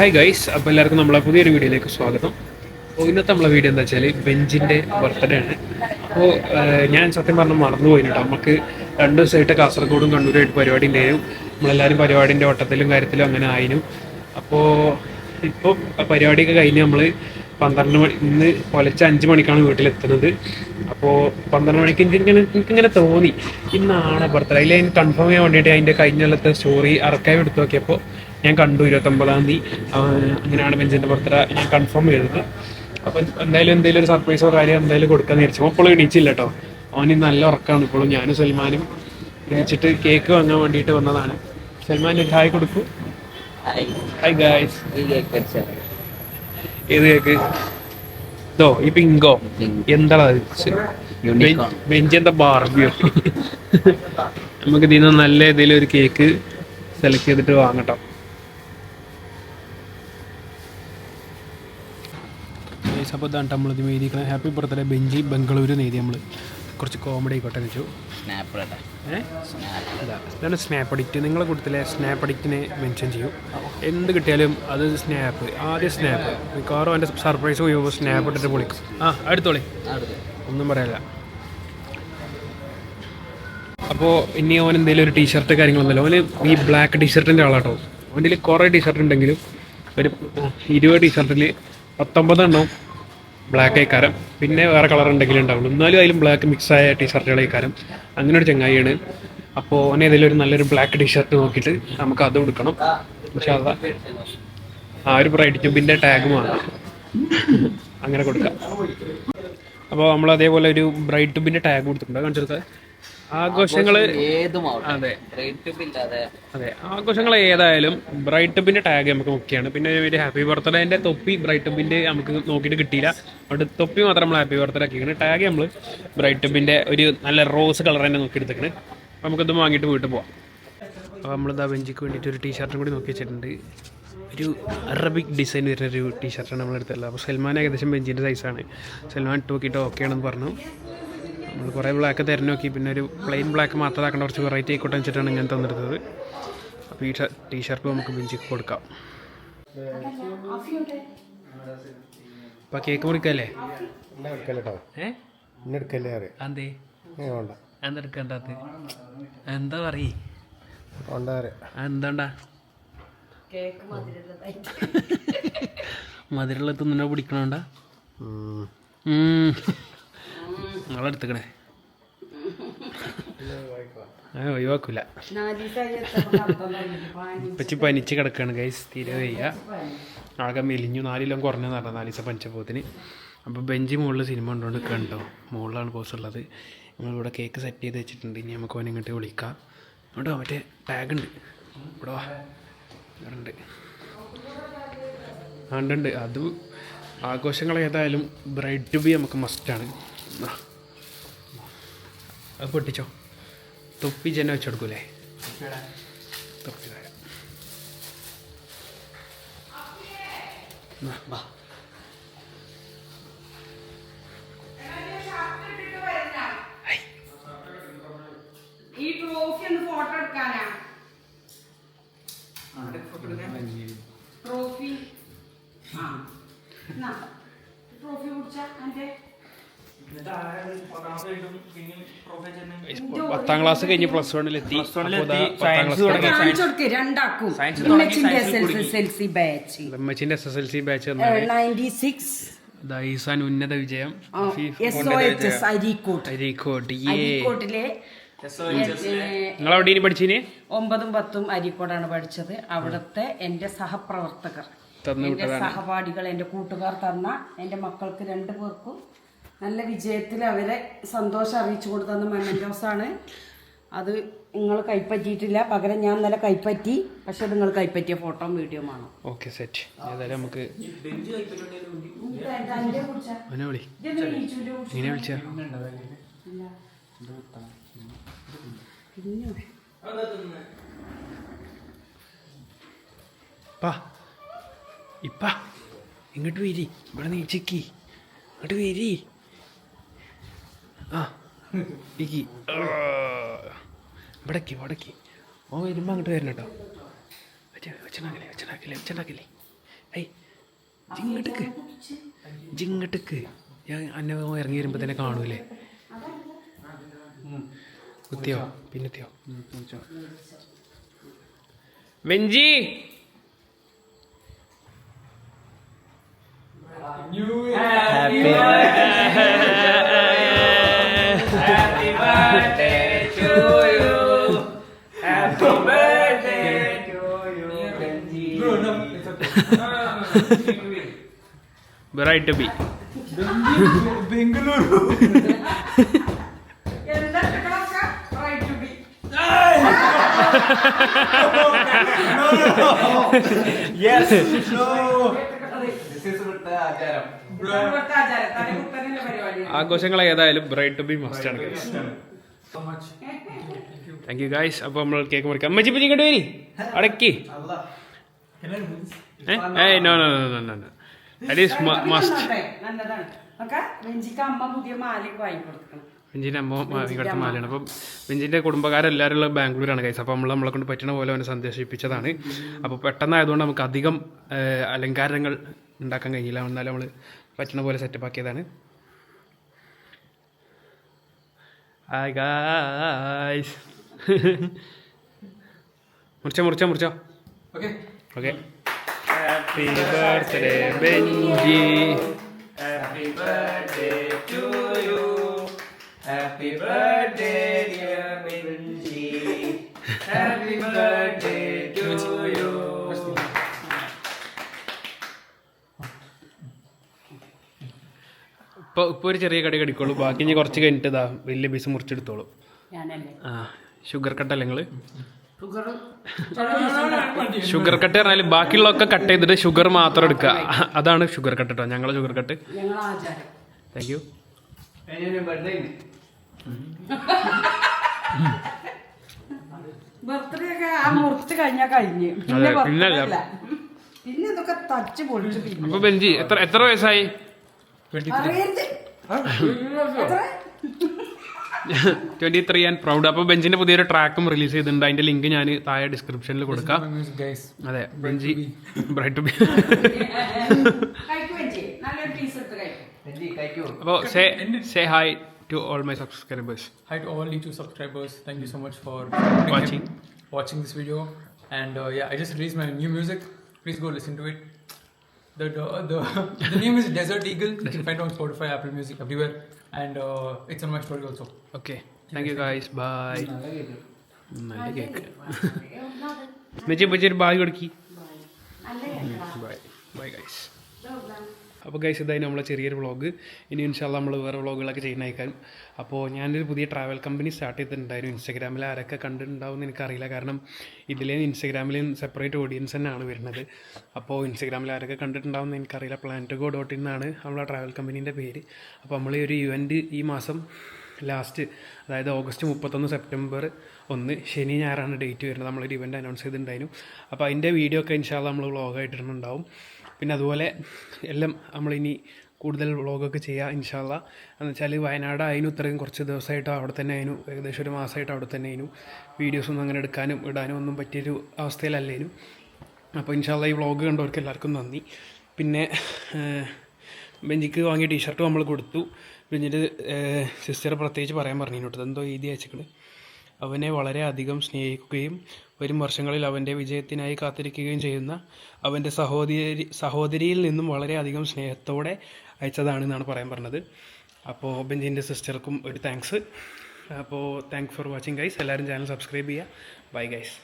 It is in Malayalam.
ഹായ് ഗൈസ് അപ്പോൾ എല്ലാവർക്കും നമ്മളെ പുതിയൊരു വീഡിയോയിലേക്ക് സ്വാഗതം. അപ്പോൾ ഇന്നത്തെ നമ്മളെ വീഡിയോ എന്താ വെച്ചാൽ ബെഞ്ചിന്റെ ബർത്ത്ഡേ ആണ്. അപ്പോൾ ഞാൻ സത്യം പറഞ്ഞാൽ മറന്നുപോയി കേട്ടോ നമുക്ക് രണ്ട് ദിവസമായിട്ട് കാസർഗോഡും കണ്ണൂരുമായിട്ട് പരിപാടി ഉണ്ടായിരുന്നു. നമ്മളെല്ലാവരും പരിപാടിന്റെ ഓട്ടത്തിലും കാര്യത്തിലും അങ്ങനെ ആയിരുന്നു അപ്പോൾ ഇപ്പോൾ പരിപാടിയൊക്കെ കഴിഞ്ഞ് നമ്മൾ പന്ത്രണ്ട് മണി ഇന്ന് പുലച്ച അഞ്ച് മണിക്കാണ് വീട്ടിലെത്തുന്നത്. അപ്പോൾ പന്ത്രണ്ട് മണിക്ക് എനിക്കിങ്ങനെ എനിക്കിങ്ങനെ തോന്നി. ഇന്നാണ് ബർത്ത്ഡേ അതിൽ കൺഫേം ചെയ്യാൻ വേണ്ടിയിട്ട് അതിന്റെ കഴിഞ്ഞ സ്റ്റോറി അർക്കൈവ് എടുത്ത് നോക്കിയപ്പോൾ ഞാൻ കണ്ടു ഇരുപത്തൊമ്പതാം തീയതി. അങ്ങനെയാണ് ബെഞ്ചിന്റെ പുറത്തര ഞാൻ കൺഫേം ചെയ്തത്. അപ്പം എന്തായാലും എന്തെങ്കിലും ഒരു സർപ്രൈസോ കാര്യം എന്തായാലും കൊടുക്കാൻ വിചാരിച്ചു. അപ്പോൾ എണീച്ചില്ല കേട്ടോ അവന് നല്ല ഉറക്കമാണ് ഇപ്പോഴും. ഞാനും സൽമാനും എണീച്ചിട്ട് കേക്ക് വാങ്ങാൻ വേണ്ടിയിട്ട് വന്നതാണ്. സൽമാൻ ഒരു ഹായ് കൊടുക്കൂ. ഹായ് ഗായ്സ് ഏത് കേക്ക്? ഇതോ ഈ പിങ്കോ. എന്താ ബെഞ്ചിന്റെ ബാർബിയോ നമുക്ക് ഇതിൽ നിന്ന് നല്ല ഏതെങ്കിലും ഒരു കേക്ക് സെലക്ട് ചെയ്തിട്ട് വാങ്ങട്ടോ. അപ്പോൾ ഇതാണ് നമ്മൾ ഇത് എഴുതിക്കണം ഹാപ്പി ബർത്ത്ഡേ ബെഞ്ചി ബംഗളൂരു എഴുതി നമ്മൾ കുറച്ച് കോമഡി ആയിക്കോട്ടെ വെച്ചു സ്നാപ്പ് ഇതാണ് സ്നാപ്പ് അഡിക്റ്റ് നിങ്ങളെ കൂട്ടത്തിലെ സ്നാപ്പ് അഡിക്റ്റിനെ മെൻഷൻ ചെയ്യും. എന്ത് കിട്ടിയാലും അത് സ്നാപ്പ് ആദ്യം സ്നാപ്പ് മിക്കവാറും എന്റെ സർപ്രൈസ് ചെയ്യുമ്പോൾ സ്നാപ്പ് ഇട്ടിട്ട് പൊളിക്കും. ആ അടുത്തോളി. ഒന്നും പറയല്ല. അപ്പോൾ ഇനി അവൻ എന്തെങ്കിലും ഒരു ടീഷർട്ട് കാര്യങ്ങളൊന്നുമല്ല. അവന് ഈ ബ്ലാക്ക് ടീഷർട്ടിന്റെ ആളാട്ടോ. അവന്റെ കുറേ ടീഷർട്ട് ഉണ്ടെങ്കിലും ഒരു ഇരുപത് ടീഷർട്ടിൽ പത്തൊമ്പതെണ്ണം ബ്ലാക്ക് ആയിക്കാരം പിന്നെ വേറെ കളർ ഉണ്ടെങ്കിലും ഉണ്ടാവുള്ളൂ. എന്നാലും അതിലും ബ്ലാക്ക് മിക്സ് ആയ ടീഷർട്ടുകൾ ആയിക്കാരം അങ്ങനെ ഒരു ചങ്ങായിയാണ്. അപ്പോൾ ഓനെ ഏതെങ്കിലും ഒരു നല്ലൊരു ബ്ലാക്ക് ടീഷർട്ട് നോക്കിയിട്ട് നമുക്ക് അത് കൊടുക്കണം പക്ഷെ അതാ ആ ഒരു ബ്രൈറ്റ് ട്യൂബിന്റെ ടാഗ് വാങ്ങാം അങ്ങനെ കൊടുക്കാം. അപ്പോൾ നമ്മൾ അതേപോലെ ഒരു ബ്രൈറ്റ് ട്യൂബിന്റെ ടാഗ് കൊടുത്തിട്ടുണ്ട്. കാണിച്ചെടുത്തത് ആഘോഷങ്ങൾ ഏതും അതെ. അതെ. ആഘോഷങ്ങൾ ഏതായാലും ബ്രൈറ്റ് ടബിന്റെ ടാഗ് നമുക്ക് മുഖ്യമാണ് പിന്നെ ഒരു ഹാപ്പി ബർത്ത്ഡേന്റെ തൊപ്പി ബ്രൈറ്റ് ടബിന്റെ നമുക്ക് നോക്കിയിട്ട് കിട്ടിയില്ല. അവിടെ തൊപ്പി മാത്രം നമ്മൾ ഹാപ്പി ബർത്ത്ഡേ ആക്കിയാണ് ടാഗ് നമ്മൾ ബ്രൈറ്റ് ടബിന്റെ ഒരു നല്ല റോസ് കളർ തന്നെ നോക്കി എടുത്തേക്കണ് അപ്പോൾ നമുക്കിത് വാങ്ങിയിട്ട് വീട്ടിൽ പോവാം. അപ്പോൾ നമ്മളിതാ ബെഞ്ചിക്ക് വേണ്ടിയിട്ട് ഒരു ടീഷർട്ടും കൂടി നോക്കി വെച്ചിട്ടുണ്ട്. ഒരു അറബിക് ഡിസൈൻ വരുന്ന ഒരു ടീഷർട്ടാണ് നമ്മൾ എടുത്തുള്ളത് അപ്പോൾ സൽമാൻ ഏകദേശം ബെഞ്ചിന്റെ സൈസാണ് സൽമാൻ ഇട്ട് നോക്കിയിട്ട് ഓക്കെ ആണെന്ന് പറഞ്ഞു. നമ്മൾ കുറേ ബ്ലാക്ക് തിരഞ്ഞു നോക്കി. പിന്നെ ഒരു പ്ലെയിൻ ബ്ലാക്ക് മാത്രമാക്കേണ്ട കുറച്ച് വെറൈറ്റി ആയിക്കോട്ടെ വെച്ചിട്ടാണ് ഞാൻ തന്നെടുത്തത് അപ്പോൾ ഈ ടീഷർട്ട് നമുക്ക് ബിഞ്ചി കൊടുക്കാം. അപ്പോൾ കേക്ക് മുറിക്കല്ലേ? വേണ്ട. എന്താ പറയേ? എന്താണ്ടാ മധുരമുള്ള തിന്നോ പിടിക്കണോണ്ടാ നിങ്ങളെടുത്തക്കണേ. ഒഴിവാക്കൂല. ഇപ്പച്ചി പനിച്ച് കിടക്കുകയാണ് ഗൈസ് തീരെ വയ്യ. ആകെ മെലിഞ്ഞു നാലിലും കുറഞ്ഞു നടന്ന നാല് ദിവസം പനിച്ചപ്പോത്തിന്. അപ്പോൾ ബെഞ്ചി മുകളിൽ സിനിമ കൊണ്ടുകൊണ്ട് കണ്ടോ മുകളിലാണ് പോസ് ഉള്ളത്. നമ്മളിവിടെ കേക്ക് സെറ്റ് ചെയ്ത് വെച്ചിട്ടുണ്ട്. ഇനി നമുക്ക് ഓനെ ഇങ്ങോട്ട് വിളിക്കാം. ഇവിടെ മറ്റേ ടാഗ് ഉണ്ട്. ഇവിടെ വാ. ഉണ്ട്. അതും ആഘോഷങ്ങൾ ഏതായാലും ബ്രൈഡ് ടു ബി നമുക്ക് മസ്റ്റാണ് അത് പൊട്ടിച്ചോ. തൊപ്പി ജന വെച്ചെടുക്കൂലേ? തൊപ്പി തരാം വാ. ഈ ട്രോഫി ഒന്ന് ഫോട്ടോ എടുക്കാനാ? ട്രോഫി. ആ ട്രോഫി കുടിച്ച? എന്റെ പത്താം ക്ലാസ് കഴിഞ്ഞ് പ്ലസ് വണ്ണിലെത്തി എത്തി കൊടുക്ക് രണ്ടാക്കും ഉമ്മച്ചിന്റെ S L S L C batch എമ്മച്ചിന്റെ S S L C batch ദൈസാൻ ഉന്നത വിജയം. അരീക്കോട്ട്. നിങ്ങൾ എവിടെ ഇനി പഠിച്ചിനി? ഒമ്പതും പത്തും അരീക്കോടാണ് പഠിച്ചത്. അവിടുത്തെ എന്റെ സഹപ്രവർത്തകർ. സഹപാഠികൾ എന്റെ കൂട്ടുകാർ തന്ന എന്റെ മക്കൾക്ക് രണ്ടു പേർക്കും നല്ല വിജയത്തിൽ അവരെ സന്തോഷം അറിയിച്ചു കൊടുത്തന്ന മെമ്മന്റോസാണ് അത് നിങ്ങൾ കൈപ്പറ്റിയിട്ടില്ല. പകരം ഞാൻ നല്ല കൈപ്പറ്റി പക്ഷെ നിങ്ങൾ കൈപ്പറ്റിയ ഫോട്ടോ വീഡിയോ ആണ് ഓക്കെ സെറ്റ്. നമുക്ക് ഇപ്പ ഇങ്ങോട്ട് വരി. ഇവിടെ നീച്ചിക്കി ഇങ്ങോട്ട് വരി. ആ ഇക്കി ഇവിടേക്ക് ഇവിടേക്ക്. ഓ വരുമ്പോൾ അങ്ങോട്ട് വരണം കേട്ടോ വെച്ചനാക്കില്ലേ വെച്ചനാക്കില്ലേ വെച്ചനാക്കില്ലേ ഐ ജിങ്ങട്ടക്ക് ജിങ്ങട്ടക്ക് ഞാൻ അന്നെ ഇറങ്ങി വരുമ്പോൾ തന്നെ കാണൂലേ കുത്തിയോ? പിന്നെത്തിയോ? വെഞ്ചി! ബ്രൈറ്റ് ബി എന്താ ഇട്ടേക്കണൊക്കെ? Right to be. ഇട്ടേക്കണത്. ഇവിടുത്തെ ആചാരം. തലകുത്തനുള്ള പരിപാടിയാണ്. ആഘോഷങ്ങൾ ഏതായാലും ബ്രൈറ്റ് ബി മസ്റ്റ് ആണ്. താങ്ക് യു ഗായ്സ് അപ്പോൾ നമ്മൾ കേക്ക് മുറിക്കാം. അമ്മച്ചി പറ്റി ഇങ്ങോട്ട് വരി. അടക്കി. ഏയ് no no no no no that is must വെഞ്ചിന്റെ അമ്മ ഇവിടുത്തെ മാലയാണ് അപ്പം വെഞ്ചിന്റെ കുടുംബക്കാരെല്ലാവരും ഉള്ള ബാംഗ്ലൂരാണ് കൈസ് അപ്പോൾ നമ്മൾ നമ്മളെ കൊണ്ട് പറ്റുന്ന പോലെ അവനെ സന്ദേശിപ്പിച്ചതാണ് അപ്പോൾ പെട്ടെന്നായതുകൊണ്ട് നമുക്ക് അധികം അലങ്കാരങ്ങൾ ഉണ്ടാക്കാൻ കഴിഞ്ഞില്ല എന്നാലും നമ്മൾ പറ്റുന്ന പോലെ സെറ്റപ്പ് ആക്കിയതാണ്. ഹായ് ഗായ്സ് മുറിച്ചോ മുറിച്ചോ മുറിച്ചോ. ഓക്കെ ഹാപ്പി ബർത്ത്ഡേ ബെഞ്ചി ഇപ്പോൾ ഇപ്പോൾ ഒരു ചെറിയ കടി കടിക്കോളൂ ബാക്കി ഇനി കുറച്ച് കഴിഞ്ഞിട്ട് ഇതാ വലിയ പീസ് മുറിച്ചെടുത്തോളൂ. ഞാനല്ലേ? ആ ഷുഗർ കട്ടല്ലേ നിങ്ങൾ ഷുഗർ കട്ട് പറഞ്ഞാൽ ബാക്കിയുള്ളതൊക്കെ കട്ട് ചെയ്തിട്ട് ഷുഗർ മാത്രം എടുക്കുക അതാണ് ഷുഗർ കട്ട് കേട്ടോ ഞങ്ങളെ sugar cut thank you birthday ഒക്കെ ആ മുറിച്ച് കഴിഞ്ഞാ കഴിഞ്ഞ്. പിന്നെ അതെ, പിന്നെ birthday അല്ല. അല്ല. പിന്നെ ഇതൊക്കെ തച്ച് പൊളിച്ച് പിന്നെ. അപ്പോൾ ബെഞ്ചി എത്ര എത്ര വയസ്സായി? ട്വന്റി ത്രീ ആൻഡ് പ്രൗഡ് അപ്പോൾ ബെഞ്ചിന്റെ പുതിയൊരു ട്രാക്കും റിലീസ് ചെയ്തിട്ടുണ്ട് അതിന്റെ ലിങ്ക് ഞാൻ താഴെ ഡിസ്ക്രിപ്ഷനിൽ കൊടുക്കാം അതെ ബെഞ്ചി ബ്രൈറ്റ് ടു ബി അപ്പോൾ say say hi to all my subscribers Hi to all YouTube subscribers. Thank you so much for Watching. watching this video. And uh, yeah, I just released my new music. Please go listen to it. the the, the name is Desert Eagle. You can find it on Spotify, Apple Music, everywhere, and uh, it's on my story also. Okay, thank you guys. Bye. bye बजट बाय लड़की Bye bye गाइस അപ്പോൾ ഗൈസ് ഇതായി നമ്മളെ ചെറിയൊരു വ്ളോഗ് ഇനി ഇൻഷാല്ല നമ്മൾ വേറെ വ്ളോഗുകളൊക്കെ ചെയ്യുന്നതായിരിക്കും. അപ്പോൾ ഞാനൊരു പുതിയ ട്രാവൽ കമ്പനി സ്റ്റാർട്ട് ചെയ്തിട്ടുണ്ടായിരുന്നു. ഇൻസ്റ്റാഗ്രാമിൽ ആരൊക്കെ കണ്ടിട്ടുണ്ടാവും എനിക്കറിയില്ല. കാരണം ഇതിലേയും ഇൻസ്റ്റാഗ്രാമിൽ സെപ്പറേറ്റ് ഓഡിയൻസ് തന്നെയാണ് വരുന്നത്. അപ്പോൾ ഇൻസ്റ്റാഗ്രാമിൽ ആരൊക്കെ കണ്ടിട്ടുണ്ടാവും എന്ന് എനിക്കറിയില്ല. പ്ലാന്റ് ഗോ ഡോട്ട് ഇൻ എന്നാണ് നമ്മളെ ട്രാവൽ കമ്പനീന്റെ പേര്. അപ്പോൾ നമ്മൾ ഈ ഒരു ഇവന്റ് ഈ മാസം ലാസ്റ്റ് അതായത് ഓഗസ്റ്റ് മുപ്പത്തൊന്ന് സെപ്റ്റംബർ ഒന്ന് ശനി ഞായറാണ് ഡേറ്റ് വരുന്നത്. നമ്മളൊരു ഇവന്റ് അനൗൺസ് ചെയ്തിട്ടുണ്ടായിരുന്നു. അപ്പോൾ അതിന്റെ വീഡിയോ ഒക്കെ ഇൻഷാല്ല നമ്മൾ വ്ളോഗായിട്ടിട്ടുണ്ടാവും പിന്നെ അതുപോലെ എല്ലാം നമ്മളിനി കൂടുതൽ വ്ളോഗൊക്കെ ചെയ്യുക ഇൻഷാല്ല എന്ന് വെച്ചാൽ വയനാട് അതിന് ഇത്രയും കുറച്ച് ദിവസമായിട്ട് അവിടെ തന്നെ അതിനു ഏകദേശം ഒരു മാസമായിട്ട് അവിടെ തന്നെ അതിനു വീഡിയോസൊന്നും അങ്ങനെ എടുക്കാനും ഇടാനും ഒന്നും പറ്റിയൊരു അവസ്ഥയിലല്ലേനു. അപ്പോൾ ഇൻഷാല്ല ഈ വ്ളോഗ് കണ്ടവർക്ക് എല്ലാവർക്കും നന്ദി. പിന്നെ ബെഞ്ചിക്ക് വാങ്ങിയ ടീഷർട്ട് നമ്മൾ കൊടുത്തു. ബെഞ്ചിന്റെ സിസ്റ്റർ പ്രത്യേകിച്ച് പറയാൻ പറഞ്ഞു കേട്ടോ. എന്തോ എഴുതി അയച്ചിട്ട് അവനെ വളരെയധികം സ്നേഹിക്കുകയും വരും വർഷങ്ങളിൽ അവന്റെ വിജയത്തിനായി കാത്തിരിക്കുകയും ചെയ്യുന്ന അവന്റെ സഹോദരി സഹോദരിയിൽ നിന്നും വളരെയധികം സ്നേഹത്തോടെ അയച്ചതാണ് എന്നാണ് പറയാൻ പറഞ്ഞത്. അപ്പോൾ ബെഞ്ചിന്റെ സിസ്റ്റർക്കും ഒരു താങ്ക്സ് അപ്പോൾ താങ്ക്സ് ഫോർ വാച്ചിങ് ഗൈസ് എല്ലാവരും ചാനൽ സബ്സ്ക്രൈബ് ചെയ്യുക. Bye guys